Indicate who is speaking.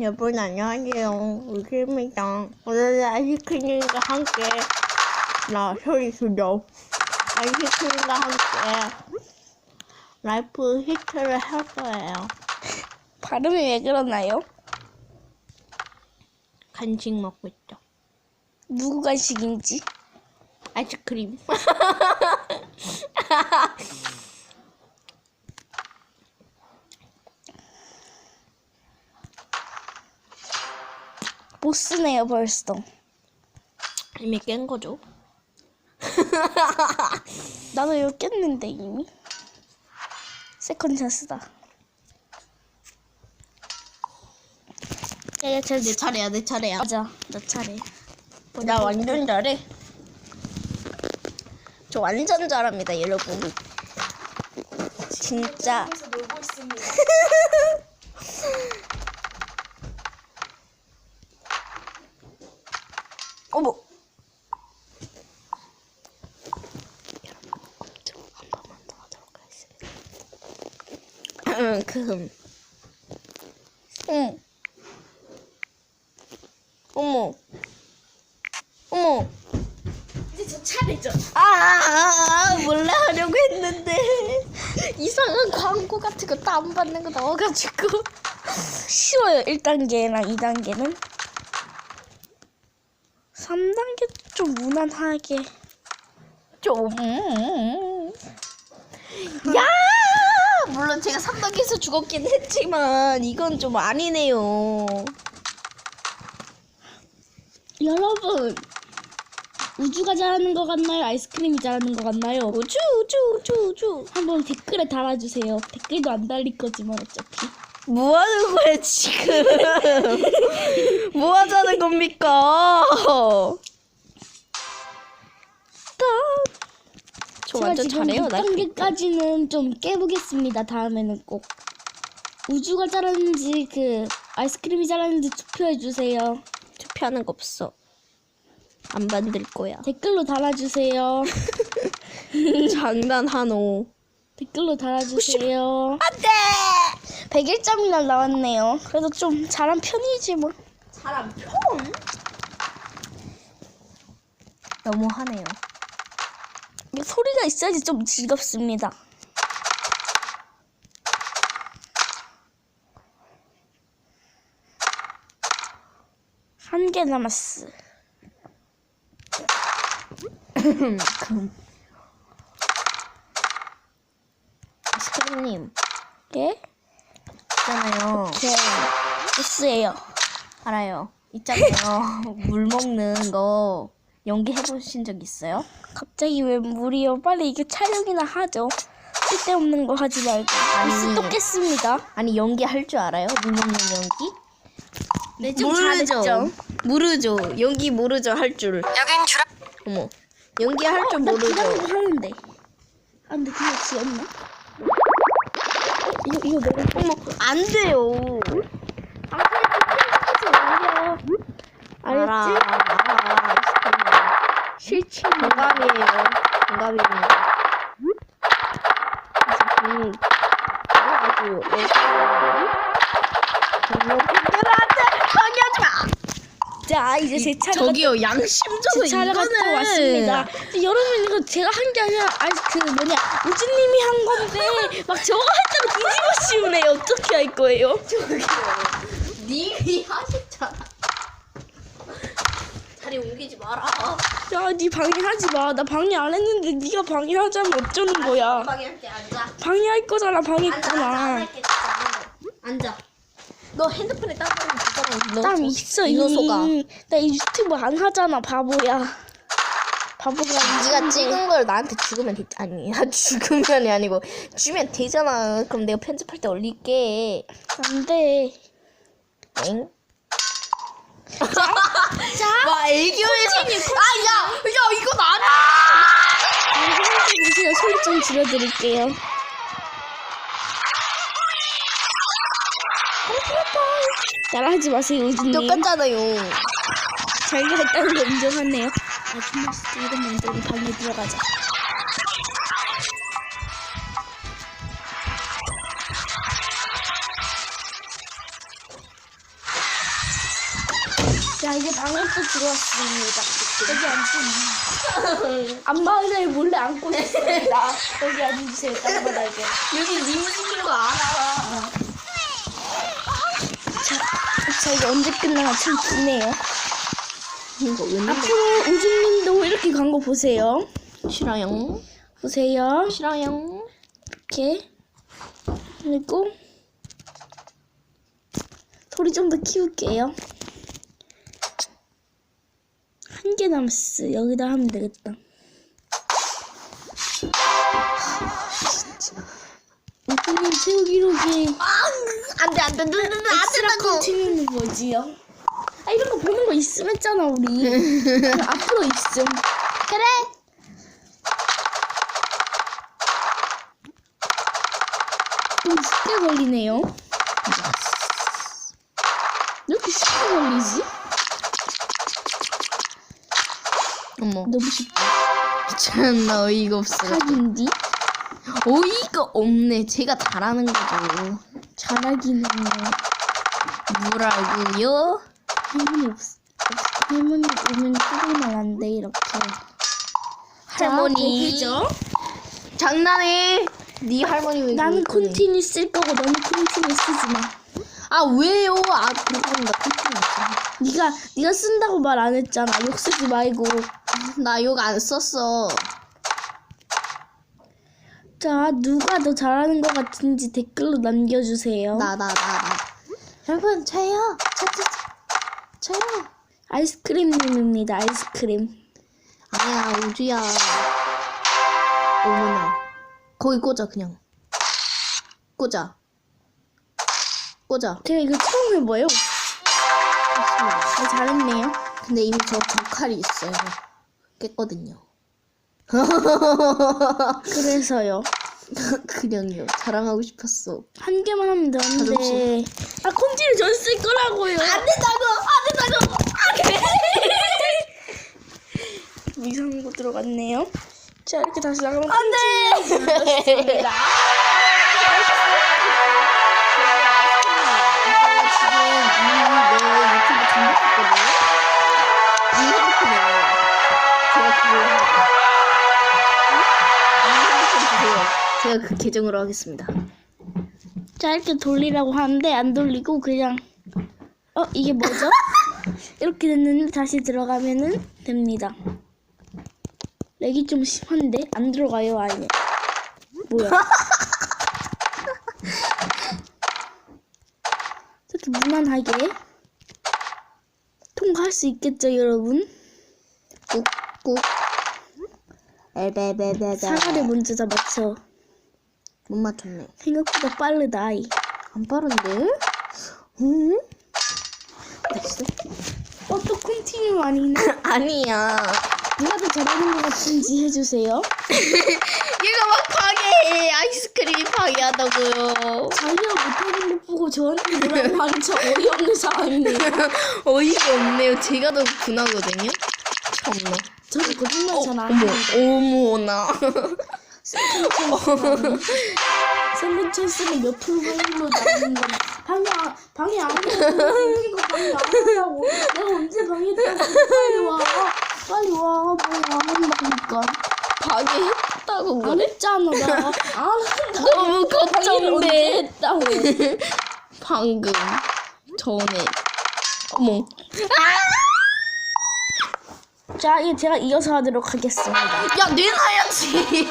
Speaker 1: 여러분 안녕하세요. 우기입니다. 오늘은 아이스크림과 함께 나 소리 들려. 아이스크림과 함께 라이프 히트를 할 거예요.
Speaker 2: 발음이 왜 그러나요?
Speaker 1: 간식 먹고 있죠.
Speaker 2: 누구 간식인지?
Speaker 1: 아이스크림.
Speaker 2: 못 쓰네요 벌써.
Speaker 1: 이미 깬 거죠.
Speaker 2: 나도 이거 깼는데 이미. 세컨 찬스다.
Speaker 1: 야, 제, 내 차례야, 내 차례야.
Speaker 2: 맞아, 나 차례.
Speaker 1: 나 완전 잘해. 저 완전 잘합니다, 여러분. 진짜.
Speaker 2: 놀고 있습니다.
Speaker 1: 어머. 한 번만 더 하도록 음, 그,
Speaker 2: 응.
Speaker 1: 어머. 어머.
Speaker 2: 이제 저 차례죠.
Speaker 1: 아, 아, 아, 몰래 하려고 했는데.
Speaker 2: 이상한 광고 같은 거 다운받는 거 나와가지고 쉬워요 1단계랑 2단계는 3단계 좀 무난하게
Speaker 1: 좀. 야! 물론 제가 3단계에서 죽었긴 했지만, 이건 좀 아니네요.
Speaker 2: 여러분 우주가 잘하는 것 같나요? 아이스크림이 잘하는 것 같나요?
Speaker 1: 우주, 우주, 우주, 우주.
Speaker 2: 한번 댓글에 달아주세요 댓글도 안 달릴 거지만 어차피
Speaker 1: 뭐 하는 거야, 지금? 뭐 하자는 겁니까? 저 완전 잘해요, 나.
Speaker 2: 6단계까지는 좀 깨보겠습니다 다음에는 꼭 우주가 잘하는지 그 아이스크림이 잘하는지 투표해주세요
Speaker 1: 투표하는 거 없어. 안 만들 거야.
Speaker 2: 댓글로 달아주세요.
Speaker 1: 장난하노.
Speaker 2: 댓글로 달아주세요.
Speaker 1: 안 돼!
Speaker 2: 101점이나 나왔네요. 그래도 좀 잘한 편이지 뭐.
Speaker 1: 사람 편? 너무하네요.
Speaker 2: 소리가 있어야지 좀 즐겁습니다. 한 개 남았어.
Speaker 1: 아이스크림님,
Speaker 2: 예?
Speaker 1: 있잖아요.
Speaker 2: 네. S예요.
Speaker 1: 알아요. 있잖아요. 물 먹는 거 연기해보신 적 있어요?
Speaker 2: 갑자기 왜 물이요? 빨리 이게 촬영이나 하죠. 쓸데없는 거 하지 말고.
Speaker 1: 아니.
Speaker 2: 깼습니다.
Speaker 1: 아니, 연기할 줄 알아요? 물 먹는 연기?
Speaker 2: 네, 좀 잘했죠.
Speaker 1: 모르죠. 연기 모르죠, 할 줄.
Speaker 3: 여긴 주라
Speaker 1: 어머. 연기할
Speaker 2: 줄나
Speaker 1: 모르죠.
Speaker 2: 기다리고 하는데. 아, 근데 그냥 지었나? 이거, 이거 내가
Speaker 1: 어머, 안 돼요. 알아,
Speaker 2: 알았지?
Speaker 1: 알아. 동감이에요. 동감입니다. 아이스크림. 이거 아주 여러분들한테 방해하지 마!
Speaker 2: 자, 이제 제 차례가,
Speaker 1: 저기요, 양심적으로
Speaker 2: 제 차례가 또 왔습니다. 근데 여러분, 이거 제가 한 게 아니라, 아니, 그 뭐냐, 우주님이 한 건데, 막 저거 할 때로 뒤집어 씌우네. 어떻게 할 거예요?
Speaker 1: 님이 하셨잖아. 자리 옮기지 마라.
Speaker 2: 야, 니 방해하지 마. 나 방해 안 했는데, 니가 방해하자면 어쩌는 거야.
Speaker 1: 방해할게 앉아.
Speaker 2: 방해할 거잖아,
Speaker 1: 앉아, 앉아, 안
Speaker 2: 방해했구나.
Speaker 1: 할게. 진짜 안 앉아. 너 핸드폰에 땀 주잖아.
Speaker 2: 너땀
Speaker 1: 저-
Speaker 2: 있어,
Speaker 1: 이.
Speaker 2: 이미. 나이 유튜브 안 하잖아, 바보야. 바보가
Speaker 1: 네가 찍은 걸 나한테 죽으면 되 아니 죽으면이 아니고 주면 되잖아. 그럼 내가 편집할 때 올릴게.
Speaker 2: 안 돼.
Speaker 1: 엥? 자, 와 애교에서 아야, 야 이건 아니야.
Speaker 2: 보세요. 소리 좀 줄여드릴게요. 따라하지 마세요, 우주님.
Speaker 1: 똑같잖아요.
Speaker 2: 자기가 했다는 거 인정하네요. 아, 정말 이런 먼저 우리 방에 들어가자. 자 이제 또 들어왔습니다. 여기 앉고 안마의자에 몰래 앉고 있습니다. 여기 앉으세요. 땅바닥에.
Speaker 1: 여기 리무진인 거 알아.
Speaker 2: 자 이거 언제 끝나나 참 기네요.
Speaker 1: 이거?
Speaker 2: 앞으로 우주님도 이렇게 간거 보세요.
Speaker 1: 싫어요.
Speaker 2: 보세요.
Speaker 1: 싫어요.
Speaker 2: 이렇게 그리고 소리 좀 더 키울게요. 한 개 남았어. 여기다 하면 되겠다. 우주님 최고 기록이
Speaker 1: 안돼 안돼 누누누
Speaker 2: 엑스라 컨티뉴는 뭐지요? 아 이런 거 보는 거 있음 했잖아 우리. 앞으로 있음.
Speaker 1: 그래.
Speaker 2: 좀 쉽게 걸리네요. 왜 이렇게 쉽게 걸리지?
Speaker 1: 어머.
Speaker 2: 너무 쉽다.
Speaker 1: 참나 어이가 없어.
Speaker 2: 하긴디
Speaker 1: 어이가 없네. 제가 잘하는 거죠.
Speaker 2: 잘하기는
Speaker 1: 뭐라고요?
Speaker 2: 할머니 없, 없 할머니 오면 안돼 이렇게.
Speaker 1: 할머니.
Speaker 2: 자?
Speaker 1: 장난해. 네 할머니 왜?
Speaker 2: 나는? 콘티뉴 쓸 거고 너는 콘티뉴 쓰지 마.
Speaker 1: 아 왜요? 아 그러니까 컨티뉴 없잖아.
Speaker 2: 네가 네가 쓴다고 말 안 했잖아. 욕 쓰지 말고.
Speaker 1: 나 욕 안 썼어.
Speaker 2: 자 누가 더 잘하는 것 같은지 댓글로 남겨주세요.
Speaker 1: 나 나 나 나. 여러분 저요. 저 저 저, 저요.
Speaker 2: 아이스크림님입니다. 아이스크림.
Speaker 1: 아니야 우주야. 어머나. 거기 꽂아 그냥. 꽂아. 꽂아.
Speaker 2: 제가 이거 처음 해봐요. 아, 잘했네요.
Speaker 1: 근데 이미 저 적칼이 있어요. 깼거든요.
Speaker 2: 그래서요.
Speaker 1: 그냥요. 자랑하고 싶었어.
Speaker 2: 한 개만 하면 되는데. 아 콘티뉴 전쓸 거라고요.
Speaker 1: 안 된다고! 안 된다고!
Speaker 2: 이상한 거 들어갔네요. 자 이렇게 다시 나가면
Speaker 1: 안 돼! 지금 이미 내 유튜브 등록했거든요. 이 핸드폰에 제가 주세요. 제가 그 계정으로 하겠습니다.
Speaker 2: 자 이렇게 돌리라고 하는데 안 돌리고 그냥 어 이게 뭐죠? 이렇게 됐는데 다시 들어가면은 됩니다. 렉이 좀 심한데 안 들어가요 아예. 뭐야? 이렇게 무난하게 통과할 수 있겠죠 여러분?
Speaker 1: 꾹 꾹. 에베베베베.
Speaker 2: 사과를 먼저 잡았죠.
Speaker 1: 못 맞췄네.
Speaker 2: 생각보다 빠르다 아이.
Speaker 1: 안 빠른데? 응? 됐어?
Speaker 2: 어또 컨티뉴 아니네.
Speaker 1: 아니야.
Speaker 2: 누가 더 잘하는 것 같은지 해주세요.
Speaker 1: 얘가 막 파괴해. 아이스크림이 파괴하다고요.
Speaker 2: 자기가 못하는 것 보고 저한테 뭐라고 하는 저 어이없는 사람이네요.
Speaker 1: 어이가 없네요. 제가 더 분하거든요. 참나.
Speaker 2: 저도 거짓말 잘안
Speaker 1: 어머,
Speaker 2: 합니다.
Speaker 1: 어머나.
Speaker 2: 세븐 찬스는 몇 프로 확률로 나오는 건 방해 안, 방해 안 해도 생긴 거 방해 안 한다고. 내가 언제 방해했다고. 빨리 와. 빨리 와. 방해 안 한다니까.
Speaker 1: 파괴했다고
Speaker 2: 안
Speaker 1: 그래?
Speaker 2: 했잖아. 나안 한다.
Speaker 1: 너무
Speaker 2: 방해를 언제
Speaker 1: 걱정돼.
Speaker 2: 했다고.
Speaker 1: 방금 전에. 어머.
Speaker 2: 자, 이제 제가 이어서 하도록 하겠습니다.
Speaker 1: 야, 내놔야지.